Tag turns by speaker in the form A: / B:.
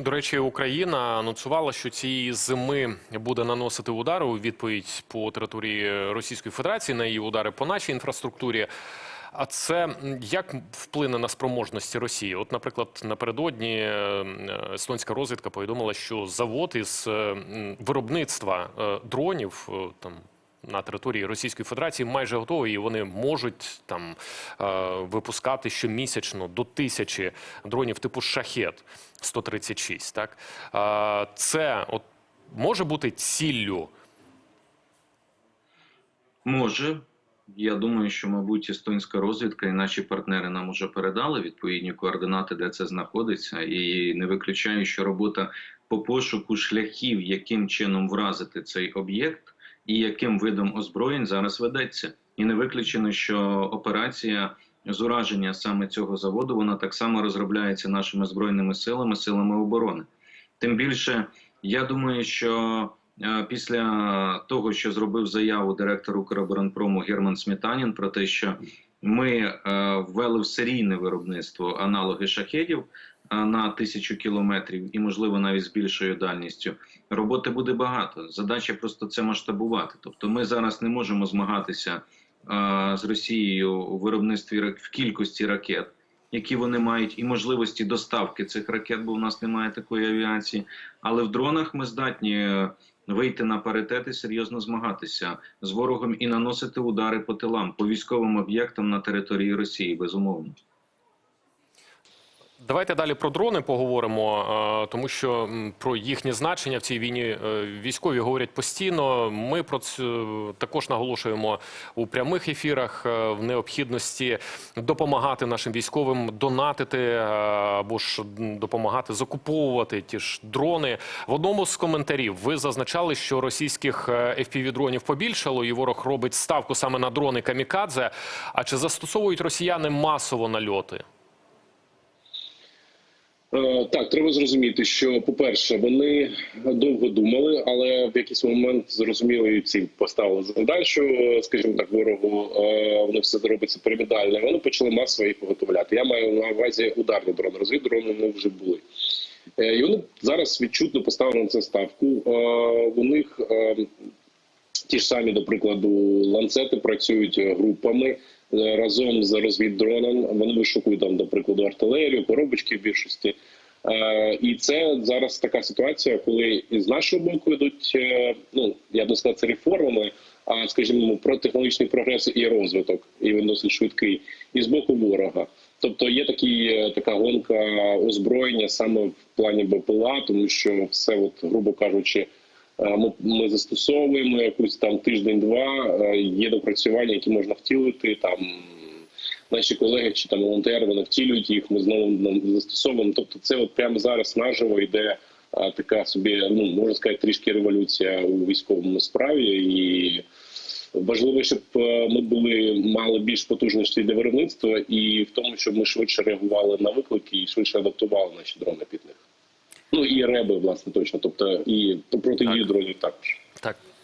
A: До речі, Україна анонсувала, що цієї зими буде наносити удари у відповідь по території Російської Федерації на її удари по нашій інфраструктурі. А це як вплине на спроможності Росії? От, наприклад, напередодні е, естонська розвідка повідомила, що завод із е, виробництва е, дронів там. На території Російської Федерації майже готові, і вони можуть там е, випускати щомісячно до тисячі дронів типу шахет 136. Так Е, це от може бути ціллю
B: Може. Я думаю, що, мабуть, естонська розвідка і наші партнери нам уже передали відповідні координати, де це знаходиться, і не виключаю, що робота по пошуку шляхів, яким чином вразити цей об'єкт і яким видом озброєнь зараз ведеться. І не виключено, що операція з ураження саме цього заводу вона так само розробляється нашими збройними силами, силами оборони. Тим більше, я думаю, що Е, після того, що зробив заяву директор Укроборонпрому Герман Сметанін про те, що ми е, ввели в серійне виробництво аналоги шахедів на тисячу кілометрів і, можливо, навіть з більшою дальністю, роботи буде багато. Задача просто це масштабувати. Тобто, ми зараз не можемо змагатися з Росією у виробництві в кількості ракет. Які вони мають і можливості доставки цих ракет, бо в нас немає такої авіації. Але в дронах ми здатні е, вийти на паритет і серйозно змагатися з ворогом і наносити удари по тилам, по військовим об'єктам на території Росії, безумовно.
A: Давайте далі про дрони поговоримо, е, тому що про їхнє значення в цій війні е, військові говорять постійно. Ми про це також наголошуємо у прямих ефірах е, в необхідності допомагати нашим військовим донатити або ж допомагати закуповувати ті ж дрони. В одному з коментарів ви зазначали, що російських fpv дронів побільшало, і ворог робить ставку саме на дрони камікадзе. А чи застосовують росіяни масово нальоти?
C: Е, Так, треба зрозуміти, що по-перше, вони довго думали, але в якийсь момент зрозуміли і ціль поставили задач, що, скажімо так, ворогу е, воно все робиться пірамідально. Вони почали масово їх виготовляти. Я маю на увазі ударні дрони. Розвіддрони вони вже були. Е, І вони зараз відчутно поставили на це ставку. У них ті ж самі, до прикладу, ланцети працюють групами разом з розвіддроном. Вони вишукують там, до прикладу, артилерію, коробочки в більшості. Е, І це зараз така ситуація, коли з нашого боку йдуть, е, ну я б сказав, це реформами, а скажімо, про технологічний прогрес і розвиток, і він досить швидкий, і з боку ворога. Тобто є такі, е, така гонка озброєння саме в плані БПЛА, тому що все, от, грубо кажучи, Е, Ми, ми застосовуємо якусь там тиждень-два. е, Є допрацювання, які можна втілити. Там наші колеги чи там волонтери вони втілюють їх. Ми знову нам застосовуємо. Тобто, це от прямо зараз наживо йде е, така собі, ну можна сказати, трішки революція у військовому справі і. Важливо, щоб е, ми були мали більш потужності для виробництва, і в тому, щоб ми швидше реагували на виклики і швидше адаптували наші дрони під них. Ну і реби, власне, точно, тобто і проти
A: Так.
C: дронів також.
A: Так.